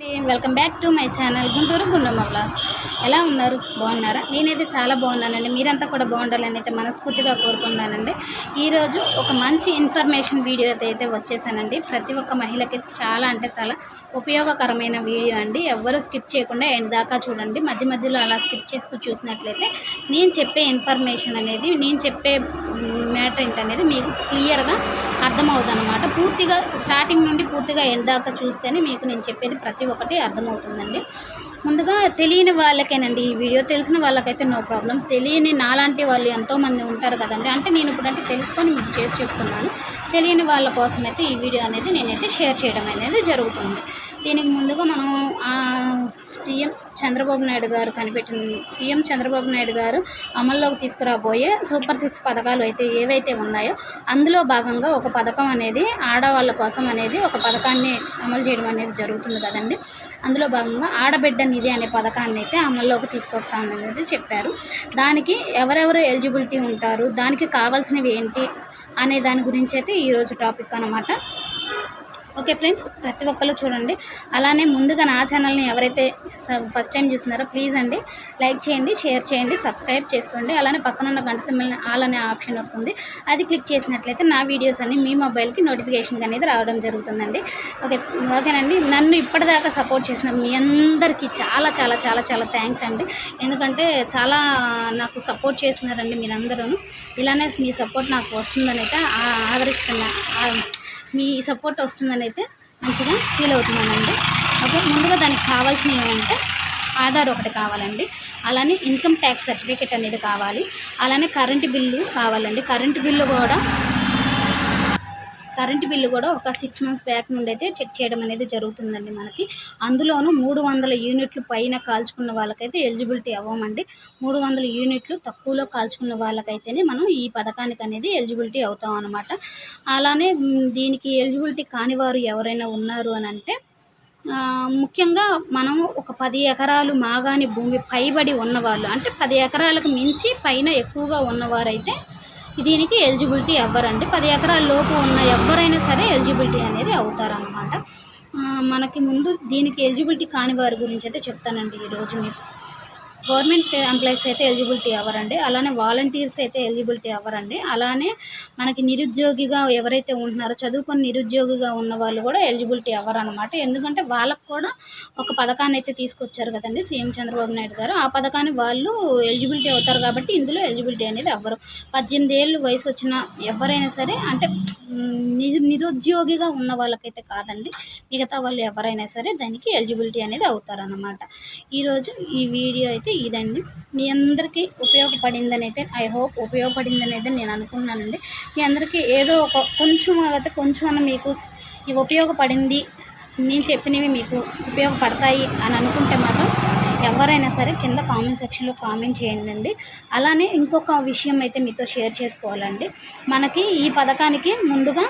Welcome back to my channel Guntur Gundamma blogs ఎలా ఉన్నారు? బాగున్నారా? నేనైతే చాలా బాగున్నానండి. మీరంతా కూడా బాగుండాలని అయితే మనస్ఫూర్తిగా కోరుకున్నానండి ఈరోజు ఒక మంచి ఇన్ఫర్మేషన్ వీడియో అయితే అయితే వచ్చేసానండి. ప్రతి ఒక్క మహిళకి చాలా అంటే చాలా ఉపయోగకరమైన వీడియో అండి. ఎవ్వరూ స్కిప్ చేయకుండా ఎండ్ దాకా చూడండి. మధ్య మధ్యలో అలా స్కిప్ చేస్తూ చూసినట్లయితే నేను చెప్పే ఇన్ఫర్మేషన్ అనేది నేను చెప్పే మ్యాటర్ ఏంటనేది మీకు క్లియర్గా అర్థమవుతుంది అనమాట పూర్తిగా స్టార్టింగ్ నుండి పూర్తిగా ఎండ్ చూస్తేనే మీకు నేను చెప్పేది ప్రతి ఒక్కటి అర్థమవుతుందండి. ముందుగా తెలియని వాళ్ళకేనండి ఈ వీడియో. తెలిసిన వాళ్ళకైతే నో ప్రాబ్లం. తెలియని నాలాంటి వాళ్ళు ఎంతోమంది ఉంటారు కదండి. అంటే నేను ఇప్పుడంటే తెలుసుకొని మీకు చేసి చెప్తున్నాను. తెలియని వాళ్ళ కోసం అయితే ఈ వీడియో అనేది నేనైతే షేర్ చేయడం అనేది జరుగుతుంది. దీనికి ముందుగా మనం సీఎం చంద్రబాబు నాయుడు గారు కనిపెట్టిన సీఎం చంద్రబాబు నాయుడు గారు అమల్లోకి తీసుకురాబోయే సూపర్ సిక్స్ పథకాలు అయితే ఏవైతే ఉన్నాయో అందులో భాగంగా ఒక పథకం అనేది ఆడవాళ్ళ కోసం అనేది ఒక పథకాన్ని అమలు చేయడం అనేది జరుగుతుంది కదండి. అందులో భాగంగా ఆడబిడ్డ నిధి అనే పథకాన్ని అయితే అమల్లోకి తీసుకొస్తామనేది చెప్పారు. దానికి ఎవరెవరు ఎలిజిబిలిటీ ఉంటారు దానికి కావాల్సినవి ఏంటి అనే దాని గురించి అయితే ఈరోజు టాపిక్ అనమాట ఓకే ఫ్రెండ్స్ ప్రతి ఒక్కరు చూడండి. అలానే ముందుగా నా ఛానల్ని ఎవరైతే ఫస్ట్ టైం చూస్తున్నారో ప్లీజ్ అండి లైక్ చేయండి షేర్ చేయండి సబ్స్క్రైబ్ చేసుకోండి. అలానే పక్కనున్న గంట సిమ్మల్ని ఆల్ అనే ఆప్షన్ వస్తుంది. అది క్లిక్ చేసినట్లయితే నా వీడియోస్ అన్ని మీ మొబైల్కి నోటిఫికేషన్ అనేది రావడం జరుగుతుందండి. ఓకే ఓకేనండి. నన్ను ఇప్పటిదాకా సపోర్ట్ చేసిన మీ అందరికీ చాలా చాలా చాలా చాలా థ్యాంక్స్ అండి. ఎందుకంటే చాలా నాకు సపోర్ట్ చేస్తున్నారండి మీరందరూ ఇలానే మీ సపోర్ట్ నాకు వస్తుందని అయితే ఆదరిస్తున్నా మీ సపోర్ట్ వస్తుందని అయితే మంచిగా ఫీల్ అవుతున్నానండి. ఓకే ముందుగా దానికి కావాల్సినవి ఏమంటే ఆధార్ ఒకటి కావాలండి. అలానే ఇన్కమ్ ట్యాక్స్ సర్టిఫికేట్ అనేది కావాలి. అలానే కరెంటు బిల్లు కావాలండి. కరెంటు బిల్లు కూడా కరెంటు బిల్లు కూడా ఒక సిక్స్ మంత్స్ బ్యాక్ నుండి అయితే చెక్ చేయడం అనేది జరుగుతుందండి మనకి. అందులోనూ మూడు వందల యూనిట్లు పైన కాల్చుకున్న వాళ్ళకైతే ఎలిజిబిలిటీ అవ్వమండి మూడు వందల యూనిట్లు తక్కువలో కాల్చుకున్న వాళ్ళకైతేనే మనం ఈ పథకానికి అనేది ఎలిజిబిలిటీ అవుతాం అనమాట అలానే దీనికి ఎలిజిబిలిటీ కాని వారు ఎవరైనా ఉన్నారు అని అంటే ముఖ్యంగా మనం ఒక పది ఎకరాలు మాగాని భూమి పైబడి ఉన్నవాళ్ళు అంటే పది ఎకరాలకు మించి పైన ఎక్కువగా ఉన్నవారైతే దీనికి ఎలిజిబిలిటీ ఎవ్వరండి. పది ఎకరాల లోపు ఉన్న ఎవరైనా సరే ఎలిజిబిలిటీ అనేది అవుతారనమాట మనకి ముందు దీనికి ఎలిజిబిలిటీ కాని వారి గురించి అయితే చెప్తానండి ఈరోజు మీకు. గవర్నమెంట్ ఎంప్లాయీస్ అయితే ఎలిజిబిలిటీ అవ్వరండి. అలానే వాలంటీర్స్ అయితే ఎలిజిబిలిటీ అవ్వరండి. అలానే మనకి నిరుద్యోగిగా ఎవరైతే ఉంటున్నారో చదువుకొని నిరుద్యోగిగా ఉన్న వాళ్ళు కూడా ఎలిజిబిలిటీ అవ్వరు అనమాట ఎందుకంటే వాళ్ళకు కూడా ఒక పథకాన్ని అయితే తీసుకొచ్చారు కదండి సీఎం చంద్రబాబు నాయుడు గారు. ఆ పథకాన్ని వాళ్ళు ఎలిజిబిలిటీ అవుతారు కాబట్టి ఇందులో ఎలిజిబిలిటీ అనేది అవ్వరు. పద్దెనిమిది ఏళ్ళు వయసు వచ్చిన ఎవరైనా సరే అంటే నిరుద్యోగిగా ఉన్న వాళ్ళకైతే కాదండి. మిగతా వాళ్ళు ఎవరైనా సరే దానికి ఎలిజిబిలిటీ అనేది అవుతారన్నమాట. ఈరోజు ఈ వీడియో అయితే ఇదండి. మీ అందరికీ ఉపయోగపడిందని అయితే ఐ హోప్ ఉపయోగపడిందని అయితే నేను అనుకున్నానండి. మీ అందరికీ ఏదో ఒక కొంచెం అయితే కొంచెం మీకు ఇవి ఉపయోగపడింది నేను చెప్పినవి మీకు ఉపయోగపడతాయి అని అనుకుంటే మాత్రం ఎవరైనా సరే కింద కామెంట్ సెక్షన్లో కామెంట్ చేయండి అలానే ఇంకొక విషయం అయితే మీతో షేర్ చేసుకోవాలండి. మనకి ఈ పథకానికి ముందుగా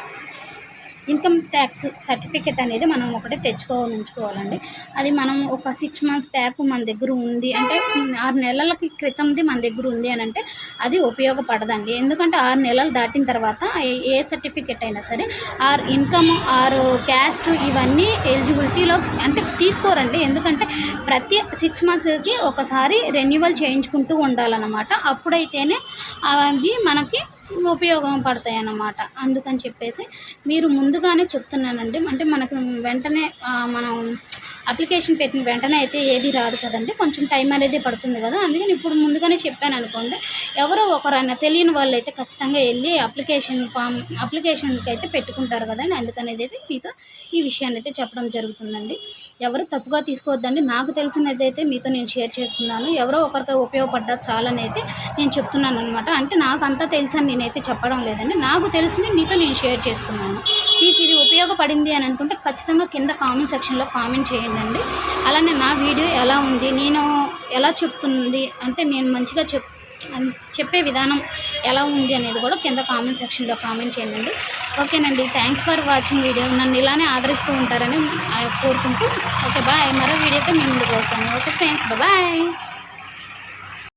ఇన్కమ్ ట్యాక్స్ సర్టిఫికెట్ అనేది మనం ఒకటి తెచ్చుకోవాలి ఉంచుకోవాలండి. అది మనం ఒక సిక్స్ మంత్స్ బ్యాక్ మన దగ్గర ఉంది అంటే ఆరు నెలలకి క్రితంది మన దగ్గర ఉంది అని అంటే అది ఉపయోగపడదండి. ఎందుకంటే ఆరు నెలలు దాటిన తర్వాత ఏ- ఏ సర్టిఫికెట్ అయినా సరే ఆరు ఇన్కమ్ ఆరు క్యాస్ట్ ఇవన్నీ ఎలిజిబిలిటీలో అంటే తీసుకోరండి. ఎందుకంటే ప్రతి సిక్స్ మంత్స్కి ఒకసారి రెన్యువల్ చేయించుకుంటూ ఉండాలన్నమాట. అప్పుడైతేనే అవి మనకి ఉపయోగపడతాయి అన్నమాట అందుకని చెప్పేసి మీరు ముందుగానే చెప్తున్నానండి. అంటే మనకు వెంటనే మనం అప్లికేషన్ పెట్టిన వెంటనే అయితే ఏది రాదు కదండి. కొంచెం టైం అనేది పడుతుంది కదా. అందుకని ఇప్పుడు ముందుగానే చెప్పాను అనుకోండి. ఎవరో ఒకరైనా తెలియని వాళ్ళు అయితే ఖచ్చితంగా వెళ్ళి అప్లికేషన్ ఫామ్ అప్లికేషన్కి అయితే పెట్టుకుంటారు కదండి. అందుకనేది అయితే మీతో ఈ విషయాన్ని అయితే చెప్పడం జరుగుతుందండి. ఎవరు తప్పుగా తీసుకోవద్దండి. నాకు తెలిసినది అయితే మీతో నేను షేర్ చేసుకున్నాను. ఎవరో ఒకరికి ఉపయోగపడ్డా చాలని అయితే నేను చెప్తున్నాను అనమాట అంటే నాకు అంతా తెలుసని నేనైతే చెప్పడం లేదండి. నాకు తెలిసింది మీతో నేను షేర్ చేసుకున్నాను. మీకు ఇది ఉపయోగపడింది అని అనుకుంటే ఖచ్చితంగా కింద కామెంట్ సెక్షన్లో కామెంట్ చేయండి. అలానే నా వీడియో ఎలా ఉంది నేను ఎలా చెప్తుంది అంటే నేను మంచిగా చెప్ అన్- చెప్పే విధానం ఎలా ఉంది అనేది కూడా కింద కామెంట్ సెక్షన్లో కామెంట్ చేయండి. ఓకేనండి థ్యాంక్స్ ఫర్ వాచింగ్ వీడియో నన్ను ఇలానే ఆదరిస్తూ ఉంటారని కోరుకుంటూ. ఓకే బాయ్ మరో వీడియోతో మీ ముందుకు వస్తాను. Okay friends bye